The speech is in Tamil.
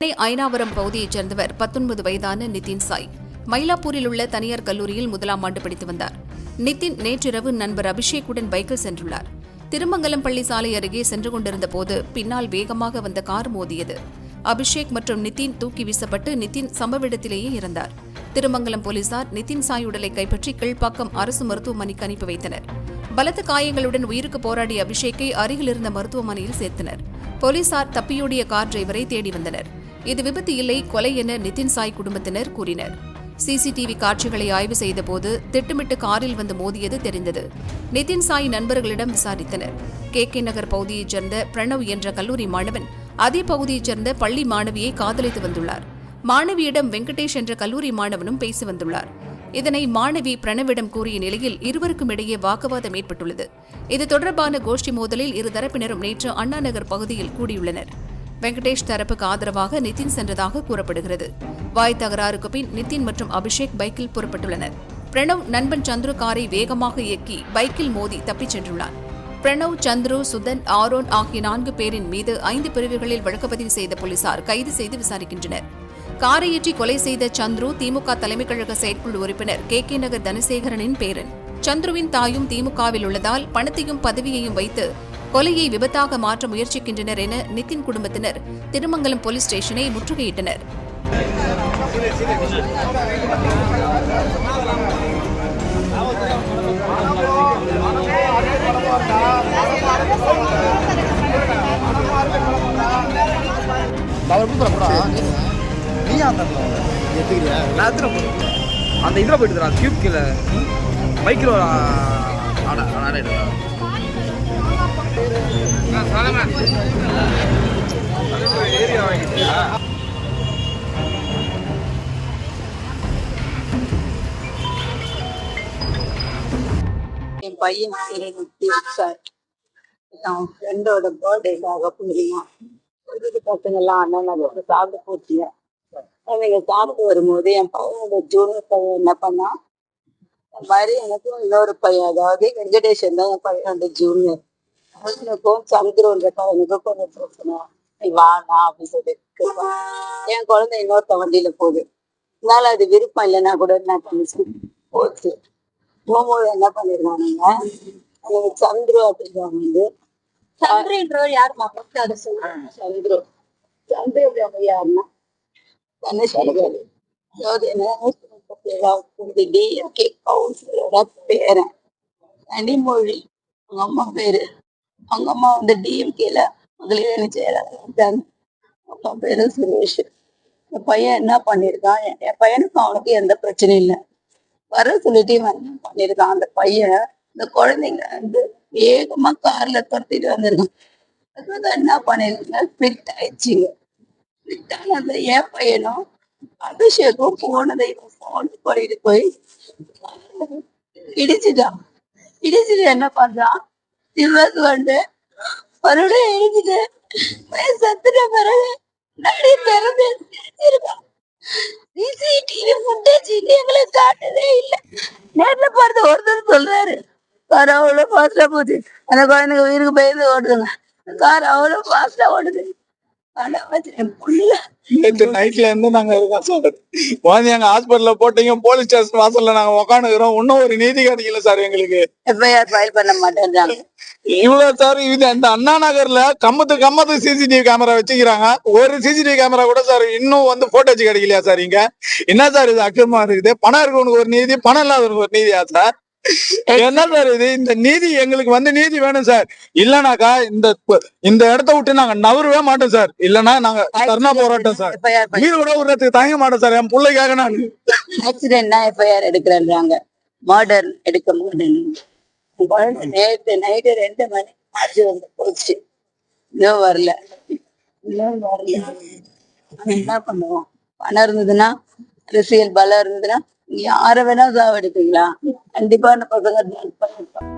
சென்னை ஐனாவரம் பகுதியைச் சேர்ந்தவர் பத்தொன்பது வயதான நிதின் சாய். மயிலாப்பூரில் உள்ள தனியார் கல்லூரியில் முதலாம் ஆண்டு படித்து வந்தார். நிதின் நேற்றிரவு நண்பர் அபிஷேக்குடன் பைக்கில் சென்றுள்ளார். திருமங்கலம் பள்ளி சாலை அருகே சென்று கொண்டிருந்த போது பின்னால் வேகமாக வந்த கார் மோதியது. அபிஷேக் மற்றும் நிதின் தூக்கி வீசப்பட்டு நிதின் சம்பவ இடத்திலேயே இறந்தார். திருமங்கலம் போலீசார் நிதின் சாய் உடலை கைப்பற்றி கீழ்ப்பாக்கம் அரசு மருத்துவமனைக்கு அனுப்பி வைத்தனர். பலத்த காயங்களுடன் உயிருக்கு போராடிய அபிஷேக்கை அருகில் இருந்த மருத்துவமனையில் சேர்த்தனர். போலீசார் தப்பியோடிய கார் டிரைவரை தேடி வந்தனர். இது விபத்து இல்லை கொலை என நிதின் சாய் குடும்பத்தினர் கூறினர். சிசிடிவி காட்சிகளை ஆய்வு செய்தபோது திட்டமிட்டு காரில் வந்து மோதியது தெரிந்தது. நிதின் சாய் நண்பர்களிடம் விசாரித்தனர். கே கே நகர் பகுதியைச் சேர்ந்த பிரணவ் என்ற கல்லூரி மாணவன் அதே பகுதியைச் சேர்ந்த பள்ளி மாணவியை காதலித்து வந்துள்ளார். மாணவியிடம் வெங்கடேஷ் என்ற கல்லூரி மாணவனும் பேசி வந்துள்ளார். இதனை மாணவி பிரணவிடம் கூறிய நிலையில் இருவருக்கும் இடையே வாக்குவாதம் ஏற்பட்டுள்ளது. இது தொடர்பான கோஷ்டி மோதலில் இரு தரப்பினரும் நேற்று அண்ணா நகர் பகுதியில் கூடியுள்ளனர். வெங்கடேஷ் தரப்புக்கு ஆதரவாக நிதின் சென்றதாக கூறப்படுகிறது. வாய் தகராறுக்கு பின் நிதின் மற்றும் அபிஷேக் பைக்கில் புறப்பட்டுள்ளனர். பிரணவ் நண்பன் சந்துரு காரை வேகமாக இயக்கி பைக்கில் மோதி தப்பிச் சென்றுள்ளார். பிரணவ் சந்துரு சுதன் ஆரோன் ஆகிய நான்கு பேரின் மீது ஐந்து பிரிவுகளில் வழக்குப்பதிவு செய்த போலீசார் கைது செய்து விசாரிக்கின்றனர். காரையேற்றி கொலை செய்த சந்துரு திமுக தலைமைக் கழக செயற்குழு உறுப்பினர் கே. கே. நகர் தனசேகரனின் பேரன். சந்துருவின் தாயும் திமுகவில் உள்ளதால் பணத்தையும் பதவியையும் வைத்து கொலையை விபத்தாக மாற்ற முயற்சிக்கின்றனர் என நிதின் குடும்பத்தினர் திருமங்கலம் போலீஸ் ஸ்டேஷனை முற்றுகையிட்டனர். அந்த இதில் போயிட்டு கியூப் கீழே. பைக்கில் ஒரு ஆடை என் பையன் சார். நான் ஃப்ரெண்டோட பர்த்டேக்காக போயிருந்தான் வீட்டு பசங்கெல்லாம் அண்ணன் அதை சாப்பிட்டு போச்சுங்க. அவங்க சாப்பிட்டு வரும்போது என் பையனோட ஜூனியர் பையன் என்ன பண்ணான் மாதிரி எனக்கும் இன்னொரு பையன் அதாவது வெங்கடேஷன் தான் என் பையனோட ஜூனியர் அவனுக்கும் சந்திரன்ற பையனுக்கும் கொஞ்சம் பிரச்சனை நீ வாடா அப்படின்னு சொல்லி கேட்பான். என் குழந்தை இன்னொருத்த வண்டியில போகுது. அதனால அது விருப்பம் இல்லைன்னா கூட என்ன பண்ணிச்சு? போச்சு. போகும்போது என்ன பண்ணிருக்கானுங்க? எனக்கு சந்துரு அப்படிங்கிறவங்க வந்து சந்திரன்றவர் யாருமா அதை சொல்லுங்க சந்துரு. சந்திரன்றவங்க யாருன்னா? தனசேகர் கவுன்சிலரோட பேரன். கனிமொழி அவங்க அம்மா பேரு. அவங்க அம்மா வந்து டிஎம்கேல முதலீடு என்ன செய்யறாங்க அப்பா பேரு சுரேஷ் இந்த பையன் என்ன பண்ணிருக்கான்? என் பையனுக்கும் அவனுக்கு எந்த பிரச்சனையும் இல்லை. வர சொல்லிட்டு இவன் என்ன பண்ணிருக்கான்? அந்த பையன் இந்த குழந்தைங்க வந்து வேகமா கார்ல துரத்திட்டு வந்திருக்கான். அது வந்து என்ன பண்ணிருக்காங்க? ஃபிட் ஆயிடுச்சுங்க. ஃபிட் ஆனது என் பையனும் அபிஷேகம் போனதை போன் பண்ணிட்டு போய் இடிச்சுட்டான். இடிச்சுட்டு என்ன பண்றான்? இவன் வந்து மறுபடியும் இடிச்சுட்டு போய் சத்துட்ட பிறகு நடி திறந்து இருக்கான் சிசிடிவி ஃபுட்டேஜ் எங்களை காட்டதே இல்ல. நேர்ல பார்த்து ஒருத்தர் சொல்றாரு கார் அவ்வளவு ஃபாஸ்டா போச்சு. அந்த குழந்தைங்க உயிருக்கு பயந்து ஓடுதுங்க. கார் அவ்வளவு ஃபாஸ்டா ஓடுது. நேற்று நைட்ல இருந்து நாங்க இருக்கோம் சார் வந்து எங்க ஹாஸ்பிட்டல்ல போட்டீங்க போலீஸ் ஸ்டேஷன் வாசல்ல நாங்க உட்காந்துக்கிறோம் இன்னும் ஒரு நீதி கிடைக்கல சார் எங்களுக்கு. எஃப்ஐஆர் ஃபைல் பண்ண மாட்டேன்றாங்க. இவ்வளவு சார் இது அந்த அண்ணா நகர்ல கம்மத்து கம்மத்து சிசிடிவி கேமரா வச்சுக்கிறாங்க. ஒரு சிசிடிவி கேமரா கூட சார் இன்னும் வந்து போட்டோச்சு கிடைக்கலையா சார் இங்க? என்ன சார் இது? அக்கிரமா இருக்குது. பணம் இருக்கவனுக்கு ஒரு நீதி பணம் இல்லாதவனுக்கு ஒரு நீதியா சார்? என்ன சார் இது? இந்த நீதி எங்களுக்கு வந்து நீதி வேணும் சார். இல்லனாக்கா இந்த இந்த இடத்த விட்டு நாங்க நவரவே மாட்டோம் சார். இல்லனா நாங்க தர்ணா போராட்டம் சார். வீடு கூட விடுறதுக்கு தயங்க மாட்டோம் சார். என் பிள்ளைக்காக நான். ஆக்சிடென்ட்னா எஃப்ஐஆர் எடுக்கிறேன்றாங்க. மர்டர் எடுக்க மாட்டேன் குழந்தை நேற்று நைட்டு ரெண்டு மணி ஆச்சு வந்து போச்சு. இன்னும் வரல. இன்னும் வரல. என்ன பண்ணுவோம்? பணம் இருந்ததுன்னா அரசியல் பலம் இருந்ததுன்னா யாரை வேணா சாவடிப்பீங்களா? கண்டிப்பா அந்த பசங்க